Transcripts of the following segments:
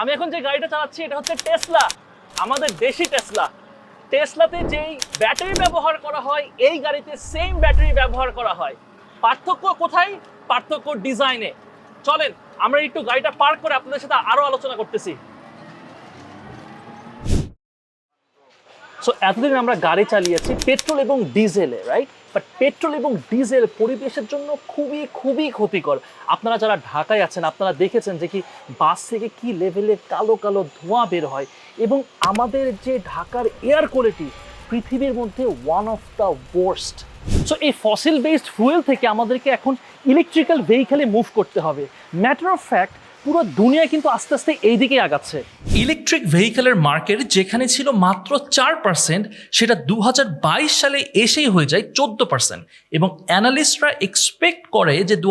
আমি এখন যে গাড়িটা চালাচ্ছি, এটা হচ্ছে টেসলা আমাদের দেশি টেসলা টেসলাতে যেই ব্যাটারি ব্যবহার করা হয়, এই গাড়িতে সেম ব্যাটারি ব্যবহার করা হয়। পার্থক্য কোথায়? পার্থক্য ডিজাইনে চলেন, আমরা একটু গাড়িটা পার্ক করে আপনাদের সাথে আরও আলোচনা করতেছি। সো এতদিন আমরা গাড়ি চালিয়েছি পেট্রোল এবং ডিজেলে রাইট বাট পেট্রোল এবং ডিজেল পরিবেশের জন্য খুবই খুবই ক্ষতিকর। আপনারা যারা ঢাকায় আছেন, আপনারা দেখেছেন যে কি বাস থেকে কি লেভেলের কালো কালো ধোঁয়া বের হয়। এবং আমাদের যে ঢাকার এয়ার কোয়ালিটি পৃথিবীর মধ্যে one of the worst so এই ফসিল বেসড ফুয়েল থেকে আমাদেরকে এখন ইলেকট্রিক্যাল ভেহিকেলে মুভ করতে হবে। ম্যাটার অফ ফ্যাক্ট পুরো দুনিয়া কিন্তু আস্তে আস্তে এই দিকেই আগাচ্ছে। ইলেকট্রিক ভেহিকেলের মার্কেট যেখানে ছিল মাত্র চার পার্সেন্ট, সেটা দু হাজার বাইশ সালে এসেই হয়ে যায় চোদ্দ পার্সেন্ট। এবং অ্যানালিস্টরা এক্সপেক্ট করে যে দু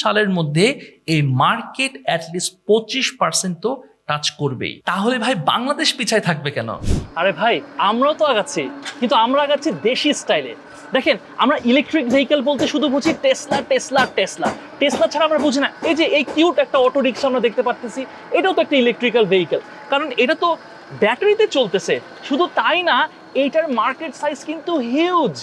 সালের মধ্যে এই মার্কেট অ্যাটলিস্ট পঁচিশ পার্সেন্ট তো টাচ করবেই। তাহলে ভাই বাংলাদেশ পিছায় থাকবে কেন? আরে ভাই, আমরাও তো আগাচ্ছি, কিন্তু আমরা আগাচ্ছি দেশি স্টাইলে। দেখেন, আমরা ইলেকট্রিক ভেহিকেল বলতে শুধু বুঝি টেসলা টেসলা টেসলা টেসলা ছাড়া আমরা বুঝি না। এই যে এই কিউট একটা অটো রিক্সা আমরা দেখতে পাচ্তেছি এটাও তো একটা ইলেকট্রিক্যাল ভেহিকেল কারণ এটা তো ব্যাটারিতে চলতেছে। শুধু তাই না, এইটার মার্কেট সাইজ কিন্তু হিউজ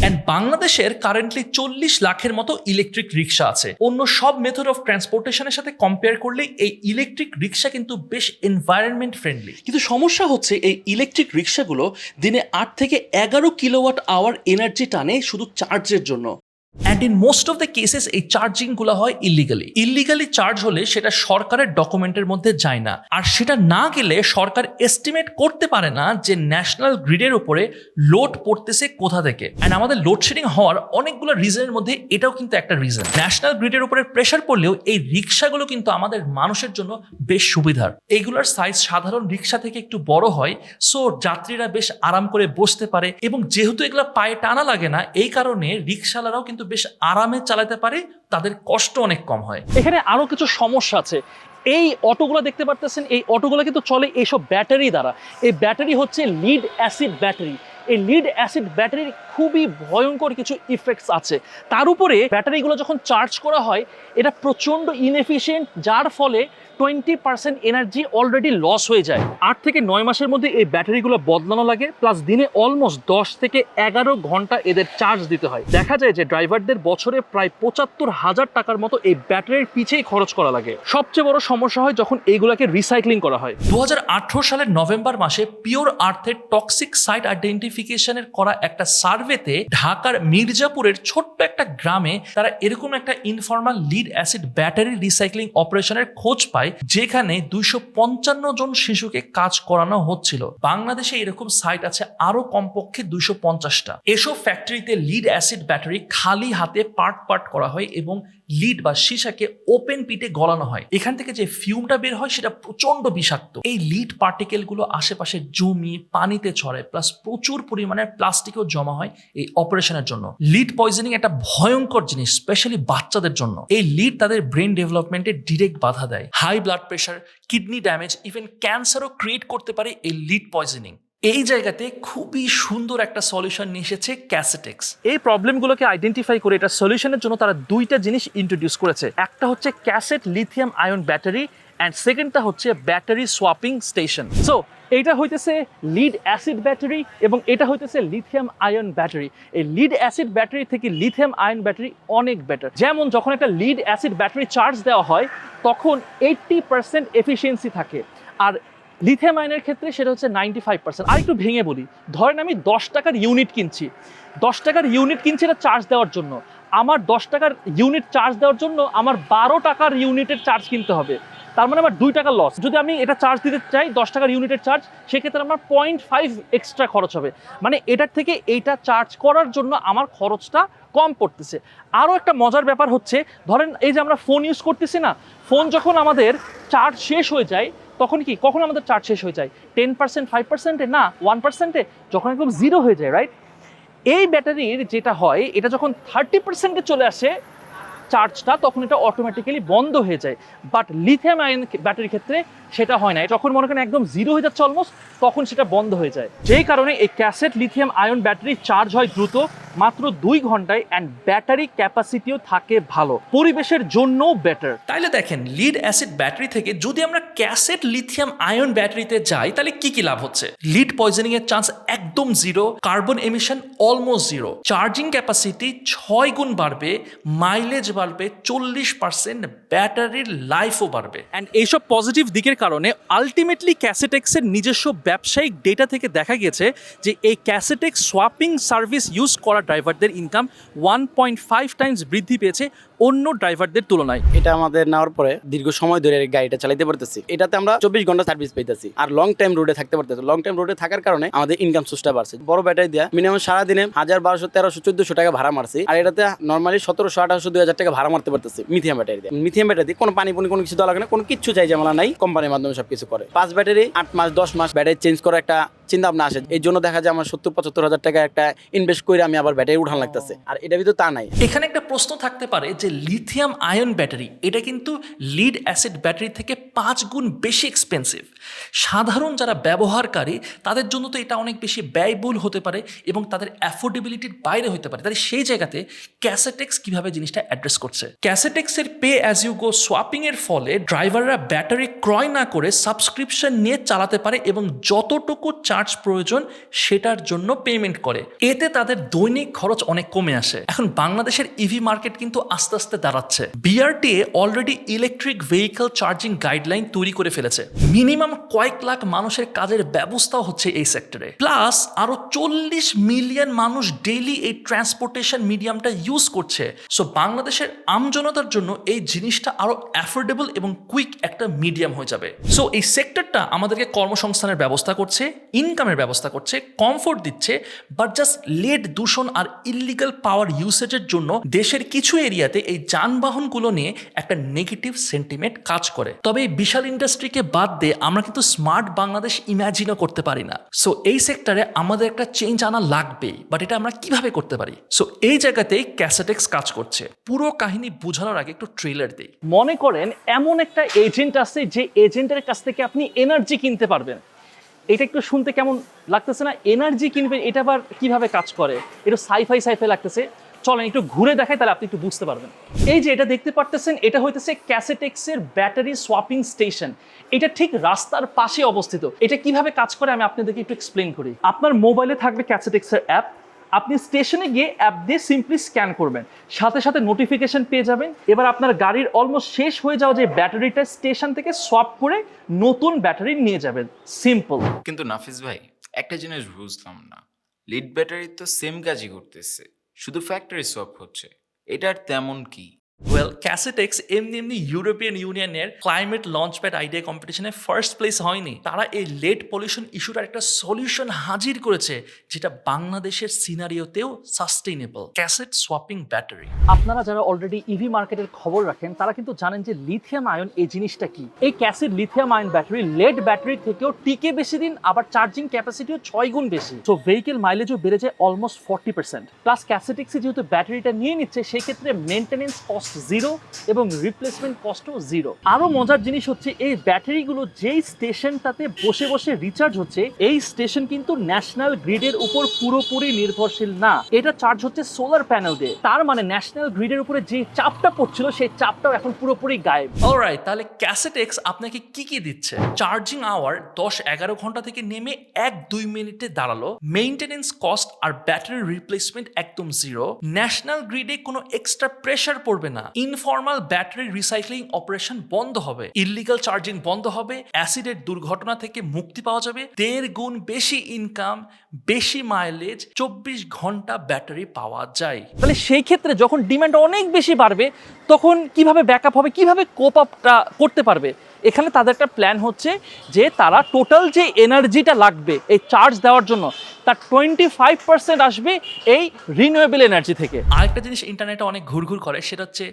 অ্যান্ড বাংলাদেশের কারেন্টলি চল্লিশ লাখের মতো ইলেকট্রিক রিক্সা আছে। অন্য সব মেথড অফ ট্রান্সপোর্টেশনের সাথে কম্পেয়ার করলে এই ইলেকট্রিক রিক্সা কিন্তু বেশ এনভায়রনমেন্ট ফ্রেন্ডলি কিন্তু সমস্যা হচ্ছে এই ইলেকট্রিক রিক্সাগুলো দিনে আট থেকে এগারো কিলোওয়াট আওয়ার এনার্জি টানে শুধু চার্জের জন্য। And in most of the cases এই চার্জিংগুলো হয় ইলিগালি ইলিগালি চার্জ হলে সেটা সরকারের ডকুমেন্টের মধ্যে যায় না। আর সেটা না গেলে সরকার এস্টিমেট করতে পারে না যে ন্যাশনাল গ্রিডের উপরে লোড পড়তেছে কোথা থেকে। অ্যান্ড আমাদের লোডশেডিং হওয়ার অনেকগুলো রিজনের মধ্যে এটাও কিন্তু একটা রিজন ন্যাশনাল গ্রিডের উপরে প্রেশার পড়লেও এই রিক্সাগুলো কিন্তু আমাদের মানুষের জন্য বেশ সুবিধার। এইগুলোর সাইজ সাধারণ রিক্সা থেকে একটু বড় হয় সো যাত্রীরা বেশ আরাম করে বসতে পারে। এবং যেহেতু এগুলো পায়ে টানা লাগে না, এই কারণে রিক্সাওয়ালারাও কিন্তু বেশ আরামে চালাতে পারে, তাদের কষ্ট অনেক কম হয়। এখানে আরও কিছু সমস্যা আছে। এই অটোগুলো দেখতে পারতেছেন, এই অটোগুলো কিন্তু চলে এইসব ব্যাটারি দ্বারা। এই ব্যাটারি হচ্ছে লিড অ্যাসিড ব্যাটারি এই লিড অ্যাসিড ব্যাটারির খুবই ভয়ঙ্কর কিছু ইফেক্টস আছে। তার উপরে ব্যাটারিগুলো যখন চার্জ করা হয়, এটা প্রচণ্ড ইনএফিশিয়েন্ট যার ফলে twenty percent energy already loss হয়ে যায়। আট থেকে নয় মাসের মধ্যে এই ব্যাটারিগুলো বদলানো লাগে প্লাস দিনে অলমোস্ট দশ থেকে এগারো ঘণ্টা এদের চার্জ দিতে হয়। দেখা যায় যে ড্রাইভারদের বছরে প্রায় পঁচাত্তর হাজার টাকার মতো এই ব্যাটারির পিছেই খরচ করা লাগে। সবচেয়ে বড় সমস্যা হয় যখন এইগুলোকে রিসাইক্লিং করা হয়। দু হাজার আঠারো সালের নভেম্বর মাসে পিওর আর্থের টক্সিক সাইট আইডেন্টিফিকেশনের করা একটা সার্ভেতে ঢাকার মির্জাপুরের ছোট্ট একটা গ্রামে তারা এরকম একটা informal lead acid battery recycling অপারেশনের খোঁজ পায়, যেখানে দুইশো পঞ্চান্ন জন শিশুকে কাজ করানো হচ্ছিল। বাংলাদেশে এরকম সাইট আছে আরও কমপক্ষে দুইশো পঞ্চাশটা। এসব ফ্যাক্টরিতে লিড অ্যাসিড ব্যাটারি খালি হাতে পার্ট পার্ট করা হয় এবং লিড বা সীসাকে ওপেন পিটে গলানো হয়। এখান থেকে যে ফিউমটা বের হয়, সেটা প্রচণ্ড বিষাক্ত। এই লিড পার্টিকেলগুলো আশেপাশে জমি, পানিতে ছড়ায় প্লাস প্রচুর পরিমাণে প্লাস্টিকও জমা হয় এই অপারেশনের জন্য। লিড পয়জনিং একটা ভয়ঙ্কর জিনিস স্পেশালি বাচ্চাদের জন্য। এই লিড তাদের ব্রেন ডেভেলপমেন্টে ডিরেক্ট বাধা দেয়। High blood pressure kidney damage even ক্যান্সারও create করতে পারে এই লিড পয়জনিং এই জায়গাতে খুবই সুন্দর একটা সলিউশন নিয়ে এসেছে ক্যাসেটেক্স এই প্রবলেমগুলোকে আইডেন্টিফাই করে এটা সলিউশনের জন্য তারা দুইটা জিনিস ইন্ট্রোডিউস করেছে। একটা হচ্ছে cassette lithium ion battery and সেকেন্ডটা হচ্ছে ব্যাটারি সোয়াপিং স্টেশন সো এইটা হইতেছে লিড অ্যাসিড ব্যাটারি এবং এটা হইতেছে লিথিয়াম আয়ন ব্যাটারি এই লিড অ্যাসিড ব্যাটারি থেকে লিথিয়াম আয়ন ব্যাটারি অনেক বেটার যেমন যখন একটা লিড অ্যাসিড ব্যাটারি চার্জ দেওয়া হয়, তখন এইট্টি পার্সেন্ট এফিসিয়েন্সি থাকে। আর লিথিয়াম আয়নের ক্ষেত্রে সেটা হচ্ছে নাইনটি ফাইভ পার্সেন্ট আর একটু ভেঙে বলি, ধরেন আমি দশ টাকার ইউনিট কিনছি। দশ টাকার ইউনিট কিনছি এটা চার্জ দেওয়ার জন্য। আমার দশ টাকার ইউনিট চার্জ দেওয়ার জন্য আমার বারো টাকার ইউনিটের চার্জ কিনতে হবে। তার মানে আমার দুই টাকা লস যদি আমি এটা চার্জ দিতে চাই, দশ টাকার ইউনিটের চার্জ সেক্ষেত্রে আমার পয়েন্ট ফাইভ এক্সট্রা খরচ হবে। মানে এটার থেকে এইটা চার্জ করার জন্য আমার খরচটা কম পড়তেছে। আরও একটা মজার ব্যাপার হচ্ছে, ধরেন এই যে আমরা ফোন ইউজ করতেছি না, ফোন যখন আমাদের চার্জ শেষ হয়ে যায়, তখন কি, কখন আমাদের চার্জ শেষ হয়ে যায়? টেন পার্সেন্ট ফাইভ পার্সেন্টে না ওয়ান পার্সেন্টে যখন একদম জিরো হয়ে যায় রাইট এই ব্যাটারির যেটা হয়, এটা যখন থার্টি পার্সেন্টে চলে আসে চার্জটা তখন এটা অটোমেটিক্যালি বন্ধ হয়ে যায়। বাট লিথিয়াম আয়ন ব্যাটারির ক্ষেত্রে সেটা হয় না। যখন মনে করেন একদম জিরো হয়ে যাচ্ছে অলমোস্ট তখন সেটা বন্ধ হয়ে যায়। যেই কারণে এই cassette lithium ion battery charge হয় দ্রুত, মাত্র দুই ঘন্টায় অ্যান্ড ব্যাটারি ক্যাপাসিটিও থাকে ভালো। পরিবেশের জন্যও বেটার তাইলে দেখেন লিড অ্যাসিড ব্যাটারি থেকে যদি আমরা ক্যাসেট লিথিয়াম আয়ন ব্যাটারিতে যাই, তাহলে কি কি লাভ হচ্ছে? লিড পয়জনিং এর চান্স একদম zero carbon emission almost zero charging capacity ছয় গুণ বাড়বে মাইলেজ বাড়বে, চল্লিশ পার্সেন্ট ব্যাটারির লাইফও বাড়বে। অ্যান্ড এইসব পজিটিভ দিকের কারণে আলটিমেটলি ক্যাসেটেক্সের নিজস্ব ব্যবসায়িক ডেটা থেকে দেখা গেছে যে এই ক্যাসেটেক্স সোয়াপিং সার্ভিস ইউজ করা ড্রাইভারদের income one point five times বৃদ্ধি পেয়েছে। অন্য ড্রাইভারদের তুলনায়। এটা আমাদের নেওয়ার পরে দীর্ঘ সময় ধরে গাড়িটা চালাতে পারতেছি। এটাতে আমরা চব্বিশ ঘণ্টা সার্ভিস পাইতেছি আর লং টাইম রোডে থাকতে পারতেছি। লং টাইম রোডে থাকার কারণে আমাদের ইনকাম সোর্সটা বাড়ছে। বড় ব্যাটারি দেওয়া মিনিমাম সারাদিনে হাজার বারোশো, তেরোশো, চোদ্দশো টাকা ভাড়া মারছি। আর এটাতে নর্মালি সতেরোশো, আঠারোশো, দুই হাজার টাকা ভাড়া মারতে পারতেছি মিথিয়াম ব্যাটারি দিয়ে। মিথিয়াম ব্যাটারি কোনো পানি পুনি, কোনো কিছু দেওয়া লাগে না, কোনো কিছু চাই জামালা নাই। কোম্পানির মাধ্যমে সবকিছু করে। পাঁচ ব্যাটারি আট মাস, দশ মাস ব্যাটারি চেঞ্জ করা একটা চিন্তা ভাবনা আসে, এই জন্য দেখা যায় আমার সত্তর, পঁচাত্তর হাজার টাকা একটা ইনভেস্ট করে আমি আবার ব্যাটারি উঠান লাগতেছে। আর এটা ভিতরে তা নাই। এখানে একটা প্রশ্ন থাকতে পারে যে লিথিয়াম আয়ন ব্যাটারি এটা কিন্তু লিড অ্যাসিড ব্যাটারি থেকে পাঁচ গুণ বেশি এক্সপেন্সিভ সাধারণ যারা ব্যবহারকারী, তাদের জন্য তো এটা অনেক বেশি ব্যয়বহুল হতে পারে এবং তাদের অ্যাফোর্ডেবিলিটির বাইরে হতে পারে। তাহলে সেই জায়গাতে ক্যাসেটেক্স কীভাবে জিনিসটা অ্যাড্রেস করছে? ক্যাসেটেক্সের pay as you go swapping এর ফলে ড্রাইভাররা ব্যাটারি ক্রয় না করে সাবস্ক্রিপশন নিয়ে চালাতে পারে এবং যতটুকু চার্জ প্রয়োজন সেটার জন্য পেমেন্ট করে। এতে তাদের দৈনিক খরচ অনেক কমে আসে। এখন বাংলাদেশের ইভি মার্কেট কিন্তু আস্তে আস্তে দাঁড়াচ্ছে। BRTA already electric vehicle charging guideline তৈরি করে ফেলেছে। মিনিমাম কয়েক লাখ মানুষের কাজের ব্যবস্থাও হচ্ছে এই সেক্টরে প্লাস আরও চল্লিশ মিলিয়ন মানুষ ডেইলি এই ট্রান্সপোর্টেশন মিডিয়ামটা ইউজ করছে। সো বাংলাদেশের আমজনতার জন্য এই জিনিসটা আরও অ্যাফোর্ডেবল এবং কুইক একটা মিডিয়াম হয়ে যাবে। সো এই সেক্টরটা আমাদেরকে কর্মসংস্থানের ব্যবস্থা করছে। ইনকামের ব্যবস্থা করছে কমফোর্ট দিচ্ছে বাট জাস্ট লেট দূষণ আর ইলিগাল পাওয়ার ইউসেজের জন্য দেশের কিছু এরিয়াতে এই যানবাহনগুলো নিয়ে একটা নেগেটিভ সেন্টিমেন্ট কাজ করে। তবে এই বিশাল ইন্ডাস্ট্রিকে বাদ দিয়ে আমরা কিন্তু স্মার্ট বাংলাদেশ ইম্যাজিনও করতে পারি না। সো এই সেক্টরে আমাদের একটা চেঞ্জ আনা লাগবেই বাট এটা আমরা কীভাবে করতে পারি? সো এই জায়গাতেই ক্যাসেটেক্স কাজ করছে। পুরো কাহিনী বোঝানোর আগে একটু ট্রেলার দিই। মনে করেন, এমন একটা এজেন্ট আছে যে এজেন্টের কাছ থেকে আপনি এনার্জি কিনতে পারবেন। এটা একটু শুনতে কেমন লাগতেছে না? এনার্জি কিনবেন, এটা আবার কীভাবে কাজ করে? এটা সাইফাই সাইফাই লাগতেছে। চলেন একটু ঘুরে দেখায় তাহলে আপনি একটু বুঝতে পারবেন। এই যে এটা দেখতে পারতেছেন, এটা হইতেছে ক্যাসেটেক্সের ব্যাটারি সোয়াপিং স্টেশন এটা ঠিক রাস্তার পাশে অবস্থিত। এটা কীভাবে কাজ করে, আমি আপনাদেরকে একটু এক্সপ্লেন করি। আপনার মোবাইলে থাকবে ক্যাসেটেক্সের অ্যাপ আপনি স্টেশনে গিয়ে অ্যাপ দিয়ে সিম্পলি স্ক্যান করবেন। সাথে সাথে নোটিফিকেশন পেয়ে যাবেন। এবার আপনার গাড়ির অলমোস্ট শেষ হয়ে যাওয়া যে ব্যাটারিটা স্টেশন থেকে সোয়াপ করে নতুন ব্যাটারি নিয়ে যাবেন। সিম্পল কিন্তু নাফিস ভাই, একটা জিনিস বুঝলাম না। লিড ব্যাটারি তো সেম কাজই করতেছে। শুধু ফ্যাক্টরি সোয়াপ হচ্ছে। এটার তেমন কি? ওয়েল ক্যাসেটেক্স এমনি এমনি ইউরোপিয়ান ইউনিয়নের ক্লাইমেট লঞ্চ প্যাড আইডিয়া কম্পিটিশনে ফার্স্ট প্লেস হয়নি। তারা এই লেট পলিউশন ইস্যুটার একটা সলিউশন হাজির করেছে, যেটা বাংলাদেশের সিনারিওতেও সাস্টেইনেবল ক্যাসেট সোয়াপিং ব্যাটারি আপনারা যারা অলরেডি ইভি মার্কেটের খবর রাখেন, তারা কিন্তু জানেন যে লিথিয়াম আয়ন এই জিনিসটা কি। এই cassette lithium ion battery lead battery থেকেও টিকে বেশি দিন, আবার চার্জিং ক্যাপাসিটিও ছয় গুণ বেশি। তো ভেহিকেল মাইলেজও বেড়ে যায় অলমোস্ট ফর্টি পার্সেন্ট প্লাস ক্যাসেটিক্সে যেহেতু ব্যাটারিটা নিয়ে নিচ্ছে সেই ক্ষেত্রে মেনটেনেন্স জিরো এবং রিপ্লেসমেন্ট কস্টও জিরো আরও মজার জিনিস হচ্ছে, এই ব্যাটারিগুলো যেই স্টেশনটাতে বসে বসে রিচার্জ হচ্ছে, এই স্টেশন কিন্তু ন্যাশনাল গ্রিডের উপর পুরোপুরি নির্ভরশীল না। এটা চার্জ হচ্ছে সোলার প্যানেল দিয়ে। তার মানে ন্যাশনাল গ্রিডের উপরে যে চাপটা পড়ছিল, সেই চাপটাও এখন পুরোপুরি গায়েব। অলরাইট তাহলে ক্যাসেট এক্স আপনাকে কি কি দিচ্ছে? চার্জিং আওয়ার দশ এগারো ঘণ্টা থেকে নেমে এক দুই মিনিটে দাঁড়াল। মেইনটেনেন্স কস্ট আর ব্যাটারি রিপ্লেসমেন্ট একদম জিরো ন্যাশনাল গ্রিডে কোনো এক্সট্রা প্রেশার পড়বে না। ইনফর্মাল ব্যাটারি রিসাইক্লিং অপারেশন বন্ধ হবে। ইলিগাল চার্জিং বন্ধ হবে। অ্যাসিডের দুর্ঘটনা থেকে মুক্তি পাওয়া যাবে। দেড় গুণ বেশি ইনকাম বেশি মাইলেজ চব্বিশ ঘণ্টা ব্যাটারি পাওয়া যায়। তাহলে সেই ক্ষেত্রে যখন ডিম্যান্ড অনেক বেশি বাড়বে, তখন কীভাবে ব্যাকআপ হবে, কীভাবে কোপ আপটা করতে পারবে? এখানে তাদের একটা প্ল্যান হচ্ছে যে তারা টোটাল যে এনার্জিটা লাগবে, এই চার্জ দেওয়ার জন্য, তার টোয়েন্টি ফাইভ পার্সেন্ট আসবে এই রিনিউয়েবল এনার্জি থেকে। আরেকটা জিনিস ইন্টারনেটে অনেক ঘুরঘুর করে, সেটা হচ্ছে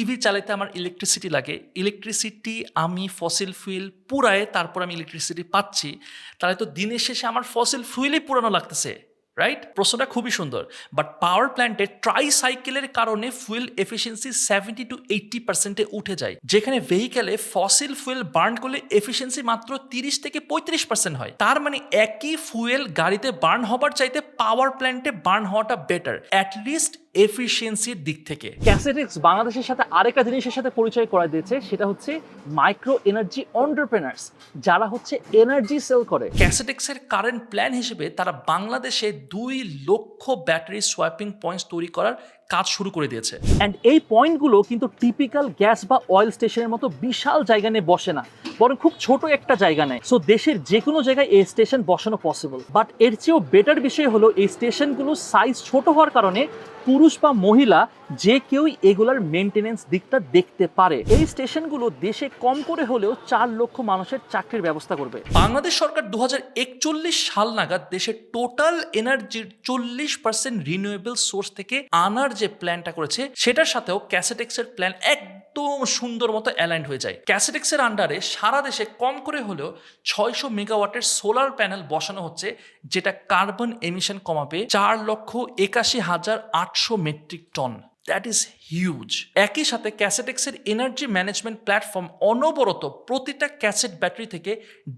ইভি চালাতে আমার ইলেকট্রিসিটি লাগে। ইলেকট্রিসিটি আমি ফসিল ফুয়েল পুরায় তারপর আমি ইলেকট্রিসিটি পাচ্ছি। তাহলে তো দিনের শেষে আমার ফসিল ফুয়েলই পুরানো লাগতেছে। রাইট প্রশ্নটা খুবই সুন্দর। বাট পাওয়ার প্ল্যান্টে ট্রাই সাইকেলের কারণে fuel efficiency seventy two eighty পার্সেন্টে উঠে যায়। যেখানে ভেহিকেলে ফসিল ফুয়েল বার্ন করলে এফিসিয়েন্সি মাত্র তিরিশ থেকে পঁয়ত্রিশ পার্সেন্ট হয়। তার মানে একই ফুয়েল গাড়িতে বার্ন হবার চাইতে পাওয়ার প্ল্যান্টে বার্ন হওয়াটা বেটার অ্যাটলিস্ট এফিসিয়েন্সির দিক থেকে। ক্যাসেটিক্স বাংলাদেশের সাথে আরেকটা জিনিসের সাথে পরিচয় করা দিয়েছে সেটা হচ্ছে মাইক্রো এনার্জি অন্টারপ্রেনার্স যারা হচ্ছে এনার্জি সেল করে। ক্যাসেটেক্সের কারেন্ট প্ল্যান হিসেবে তারা বাংলাদেশে দুই লক্ষ ব্যাটারি সোয়াপিং পয়েন্টস তৈরি করার কাজ শুরু করে দিয়েছে। অ্যান্ড এই পয়েন্টগুলো কিন্তু টিপিক্যাল গ্যাস বা অয়েল স্টেশনের মতো বিশাল জায়গা নিয়ে বসে না, বরং খুব ছোট একটা জায়গা নেয়। সো দেশের যে কোনো জায়গায় এই স্টেশন বসানো পসিবল বাট এর চেয়েও বেটার বিষয় হলো এই স্টেশনগুলো সাইজ ছোট হওয়ার কারণে পুরুষ বা মহিলা যে কেউই এগুলার মেনটেনেন্স দিকটা দেখতে পারে। এই স্টেশনগুলো দেশে কম করে হলেও চার লক্ষ মানুষের চাকরির ব্যবস্থা করবে। বাংলাদেশ সরকার দু হাজার একচল্লিশ সাল নাগাদ দেশের টোটাল এনার্জির চল্লিশ পার্সেন্ট রিনিউয়েবল সোর্স থেকে আনার যে প্ল্যানটা করেছে, সেটার সাথেও ক্যাসেটেক্সের প্ল্যান একদম সুন্দর মতো অ্যালাইন্ড হয়ে যায়। ক্যাসেটেক্সের আন্ডারে সারা দেশে কম করে হলেও ছয়শো মেগাওয়াটের সোলার প্যানেল বসানো হচ্ছে, যেটা কার্বন এমিশন কমাবে চার লক্ষ একাশি হাজার আটশো metric ton That is huge একই সাথে ক্যাসেটেক্সের এনার্জি ম্যানেজমেন্ট প্ল্যাটফর্ম অনবরত প্রতিটা ক্যাসেট ব্যাটারি থেকে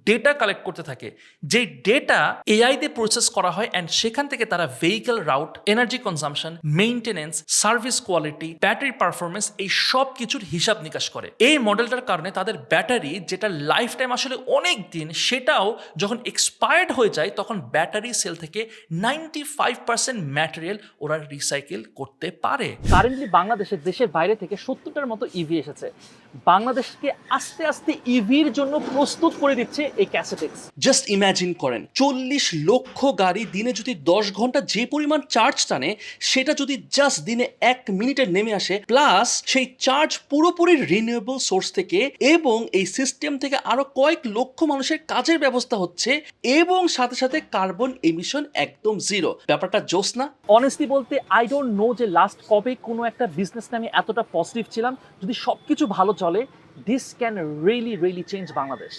ডেটা কালেক্ট করতে থাকে। যে ডেটা এআই দিয়ে প্রসেস করা হয় অ্যান্ড সেখান থেকে তারা vehicle route energy consumption maintenance service quality battery performance এই সব কিছুর হিসাব নিকাশ করে। এই মডেলটার কারণে তাদের ব্যাটারি যেটা লাইফ টাইম আসলে অনেক দিন, সেটাও যখন এক্সপায়ার্ড হয়ে যায়, তখন ব্যাটারি সেল থেকে নাইনটি ফাইভ পার্সেন্ট ম্যাটেরিয়াল ওরা রিসাইকেল করতে পারে। কারেন্টলি বাংলাদেশে দেশের বাইরে থেকে সত্তরটার মতো ইভি এসেছে। বাংলাদেশকে আস্তে আস্তে ইভির জন্য প্রস্তুত করে দিচ্ছে এই ক্যাসেটেক্স। জাস্ট ইম্যাজিন করেন চল্লিশ লক্ষ গাড়ি দিনে যদি দশ ঘণ্টা যে পরিমাণ চার্জ টানে সেটা যদি জাস্ট দিনে এক মিনিটে নেমে আসে প্লাস সেই চার্জ পুরোপুরি রিনিউয়েবল সোর্স থেকে এবং এই সিস্টেম থেকে আরও কয়েক লক্ষ মানুষের কাজের ব্যবস্থা হচ্ছে এবং সাথে সাথে কার্বন এমিশন একদম জিরো ব্যাপারটা জোস না? অনেস্টলি বলতে আই ডোন্ট নো যে লাস্ট কবে কোনো একটা বিজনেস নিয়ে আমি এতটা পজিটিভ ছিলাম, যদি সব কিছু ভালো চলে this can really really change Bangladesh